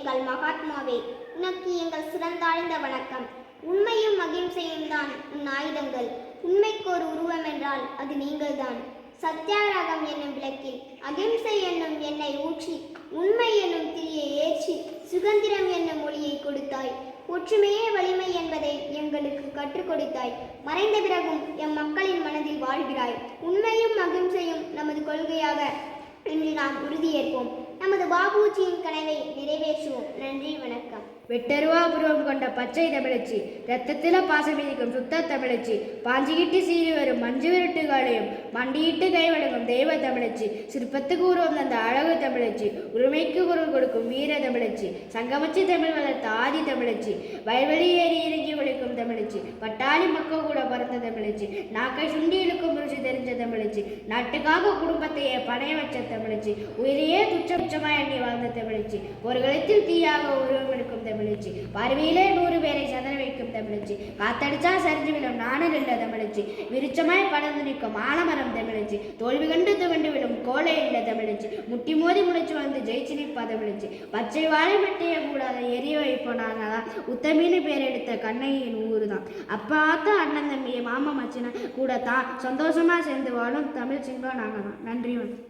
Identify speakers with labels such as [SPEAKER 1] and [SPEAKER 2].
[SPEAKER 1] எங்கள் மகாத்மாவே உனக்கு எங்கள் சிறந்தாழ்ந்த வணக்கம். உண்மையும் அகிம்சையும் தான் உன் ஆயுதங்கள். உண்மைக்கு ஒரு உருவம் என்றால் அது நீங்கள்தான். சத்தியாகிரகம் என்னும் விளக்கில் அகிம்சை என்னும் எண்ணெய் ஊற்றி உண்மை என்னும் திரியை ஏற்றி சுதந்திரம் என்னும் மொழியை கொடுத்தாய். ஒற்றுமையே வலிமை என்பதை எங்களுக்கு கற்றுக் கொடுத்தாய். மறைந்த பிறகும் எம் மக்களின் மனதில் வாழ்கிறாய். உண்மையும் அகிம்சையும் நமது கொள்கையாக இன்று நாம் உறுதியேற்போம். நமது பாபுஜியின் கனவை நன்றி வணக்கம்.
[SPEAKER 2] வெட்டருவா புருவம் கொண்ட பச்சை தமிழச்சி ரத்தத்தில பாசமிதிக்கும் சுத்த தமிழச்சி பாஞ்சிக்கிட்டு சீறி வரும் மஞ்சு விரட்டுகளையும் மண்டியிட்டு கைவழங்கும் தெய்வ தமிழச்சி சிற்பத்துக்கு உருவம் தந்த அழகு தமிழச்சி உரிமைக்கு குரல் கொடுக்கும் வீர தமிழச்சி சங்கமச்சி தமிழ் வளர்த்த ஆதி தமிழச்சி வயல்வெளி ஏறி இறங்கி ஒழிக்கும் தமிழச்சி பட்டாளி மக்கள் கூட பறந்த தமிழச்சி நாக்கை சுண்டி இழுக்கும் ருசி தெரிஞ்ச தமிழச்சி நாட்டுக்காக குடும்பத்தையே பணைய வச்ச தமிழச்சி உயிரையே துச்சபட்சமாய் எண்ணி வாழ்ந்த தமிழச்சி ஒரு கழுத்தில் தீயாக உருவம் எடுக்கும் தமிழச்சி பார்வையிலே நூறு தமிழச்சி காத்தடிச்சா சரிஞ்சு விழும். நாணல் இல்லை தமிழச்சி விருச்சமாய் படர்ந்து நிற்கும் ஆலமரம் தமிழச்சி. தோல்வி கண்டு துவண்டு விழும் கோலை இல்லை தமிழச்சி முட்டி மோதி முளைச்சு வந்து ஜெயிச்சு நிற்பா தமிழச்சி பச்சை வாழை மட்டைய கூடாத எரிய வைப்போனாதான் உத்தமின்னு பேர் எடுத்த கண்ணகியின் ஊரு தான் அப்பா அண்ணன் தம்பியை மாமா மச்சின கூட தான் சந்தோஷமா சேர்ந்து வாழும் தமிழ் சிங்கம் நாங்கள் தான் நன்றி வணக்கம்.